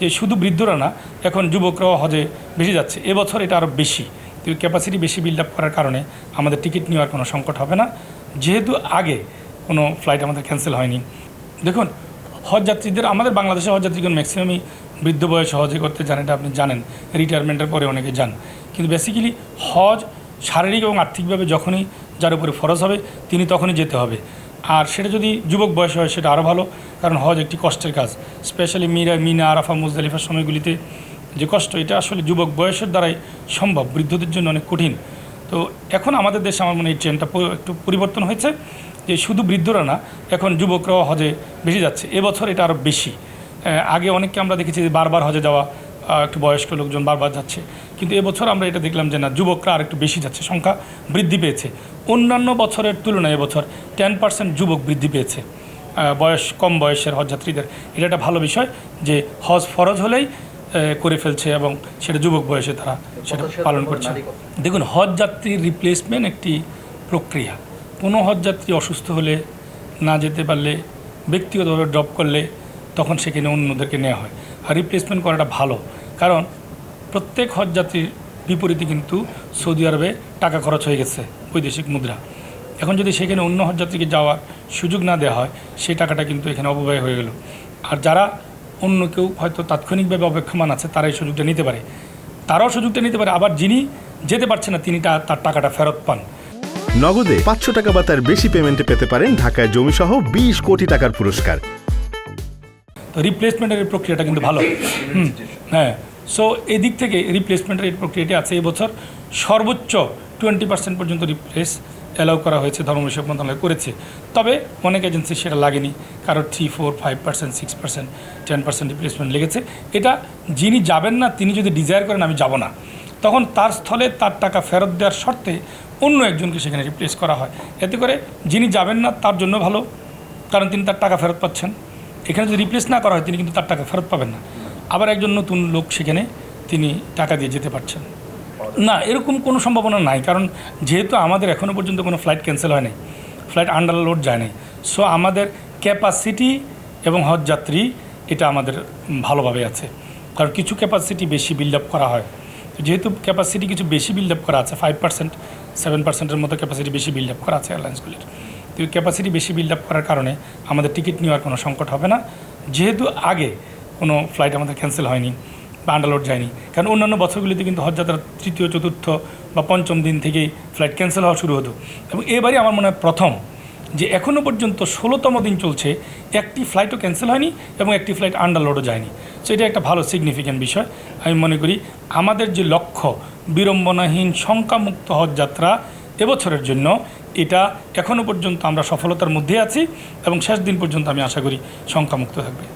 যে শুধু বৃদ্ধরা না, এখন যুবকরাও হজে বেশি যাচ্ছে। এবছর এটা আরও বেশি। তো ক্যাপাসিটি বেশি বিল্ড আপ করার কারণে আমাদের টিকিট নেওয়ার কোনো সংকট হবে না। যেহেতু আগে কোনো ফ্লাইট আমাদের ক্যান্সেল হয়নি। দেখুন হজ যাত্রীদের আমাদের বাংলাদেশে হজ যাত্রীগণ ম্যাক্সিমামই বৃদ্ধ বয়সে হজে করতে জানেন এটা আপনি জানেন। রিটায়ারমেন্টের পরে অনেকে যান। কিন্তু বেসিক্যালি হজ শারীরিক এবং আর্থিকভাবে যখনই যার উপরে ফরজ হবে, তিনি তখনই যেতে হবে। আর সেটা যদি যুবক বয়সে হয় সেটা আরও ভালো, কারণ হজ একটি কষ্টের কাজ। স্পেশালি মিরা, মিনা, আরাফা, মুজদালিফার সময়গুলিতে যে কষ্ট, এটা আসলে যুবক বয়সের দ্বারাই সম্ভব, বৃদ্ধদের জন্য অনেক কঠিন। তো এখন আমাদের দেশে আমার মনে হয় ট্রেনটা একটু পরিবর্তন হয়েছে, যে শুধু বৃদ্ধরা না, এখন যুবকরাও হজে বেশি যাচ্ছে। এবছর এটা আরও বেশি। আগে অনেককে আমরা দেখেছি যে বারবার হজে যাওয়া একটু বয়স্ক লোকজন বারবার যাচ্ছে। কিন্তু এবছর আমরা এটা দেখলাম যে না যুবকরা আর একটু বেশি যাচ্ছে সংখ্যা বৃদ্ধি পেয়েছে। অন্যান্য বছরের তুলনায় এবছর টেন পার্সেন্ট যুবক বৃদ্ধি পেয়েছে। বয়স কম বয়সের হজযাত্রীদের। এটা একটা ভালো বিষয় যে হজ ফরজ হলেই করে ফেলছে এবং সেটা যুবক বয়সে তারা সেটা পালন করছে। দেখুন হজ যাত্রীর রিপ্লেসমেন্ট একটি প্রক্রিয়া। কোনো হজ যাত্রী অসুস্থ হলে না যেতে পারলে ব্যক্তিগতভাবে ড্রপ করলে তখন সেখানে অন্যদেরকে নেওয়া হয়। রিপ্লেসমেন্ট করাটা ভালো। কারণ প্রত্যেক হজ যাত্রীর বিপরীতে কিন্তু সৌদি আরবে টাকা খরচ হয়ে গেছে বৈদেশিক মুদ্রা। এখন যদি সেখানে অন্য হজযাত্রীকে যাওয়ার সুযোগ না দেওয়া হয়, সেই টাকাটা কিন্তু এখানে অপব্যয় হয়ে গেল। আর যারা অন্য কেউ হয়তো তাৎক্ষণিকভাবে অপেক্ষমান আছে তারা এই সুযোগটা নিতে পারে। তারাও সুযোগটা নিতে পারে, আবার যিনি যেতে পারছে না, তিনি তার টাকাটা ফেরত পান। নগদে পাঁচশো টাকা বা তার বেশি পেমেন্টে পেতে পারেন ঢাকায় জমিসহ বিশ কোটি টাকার পুরস্কার। রিপ্লেসমেন্টের প্রক্রিয়াটা কিন্তু ভালো। হুম হ্যাঁ। সো এদিক থেকে রিপ্লেসমেন্টের এই প্রক্রিয়াটি আছে এবছর সর্বোচ্চ টোয়েন্টি পার্সেন্ট পর্যন্ত রিপ্লেস অ্যালাউ করা হয়েছে, ধর্ম বিষয়ক মন্ত্রণালয় করেছে। তবে অনেক এজেন্সি সেটা লাগেনি। কারও three four five percent six percent ten percent replacement লেগেছে। এটা যিনি যাবেন না, তিনি যদি ডিজায়ার করেন, আমি যাব না। তখন তার স্থলে তার টাকা ফেরত দেওয়ার শর্তে অন্য একজনকে সেখানে রিপ্লেস করা হয়। এতে করে যিনি যাবেন না, তার জন্য ভালো। কারণ তিনি তার টাকা ফেরত পাচ্ছেন। এখানে যদি রিপ্লেস না করা হয়, তিনি কিন্তু তার টাকা ফেরত পাবেন না। আবার একজন নতুন লোক সেখানে তিনি টাকা দিয়ে যেতে পারছেন। না, এরকম কোনো সম্ভাবনা নাই, কারণ যেহেতু আমাদের এখনও পর্যন্ত কোনো ফ্লাইট ক্যান্সেল হয় নাই ফ্লাইট আন্ডারলোড যায় নাই সো আমাদের ক্যাপাসিটি এবং হজ যাত্রী এটা আমাদের ভালোভাবে আছে। কারণ কিছু ক্যাপাসিটি বেশি বিল্ড আপ করা হয়। যেহেতু ক্যাপাসিটি কিছু বেশি বিল্ড আপ করা আছে ফাইভ পার্সেন্ট সেভেন পার্সেন্টের মতো ক্যাপাসিটি বেশি বিল্ড আপ করা আছে এয়ারলাইন্সগুলির ক্যাপাসিটি বেশি বিল্ড আপ করার কারণে আমাদের টিকিট নেওয়ার কোনো সংকট হবে না। যেহেতু আগে কোনো ফ্লাইট আমাদের ক্যান্সেল হয়নি বা আন্ডারলোড যায়নি। কারণ অন্যান্য বছরগুলিতে কিন্তু হজযাত্রার তৃতীয়, চতুর্থ বা পঞ্চম দিন থেকেই ফ্লাইট ক্যান্সেল হওয়া শুরু হতো। এবং এবারে আমার মনে হয় প্রথম যে এখনও পর্যন্ত ষোলোতম দিন চলছে, একটি ফ্লাইটও ক্যান্সেল হয়নি এবং একটি ফ্লাইট আন্ডারলোডও যায়নি। সো এটা একটা ভালো সিগনিফিক্যান্ট বিষয়। আমি মনে করি আমাদের যে লক্ষ্য বিড়ম্বনাহীন, শঙ্কামুক্ত হজযাত্রা এবছরের জন্য এটা এখনও পর্যন্ত আমরা সফলতার মধ্যে আছি এবং শেষ দিন পর্যন্ত আমি আশা করি শঙ্কামুক্ত থাকবে।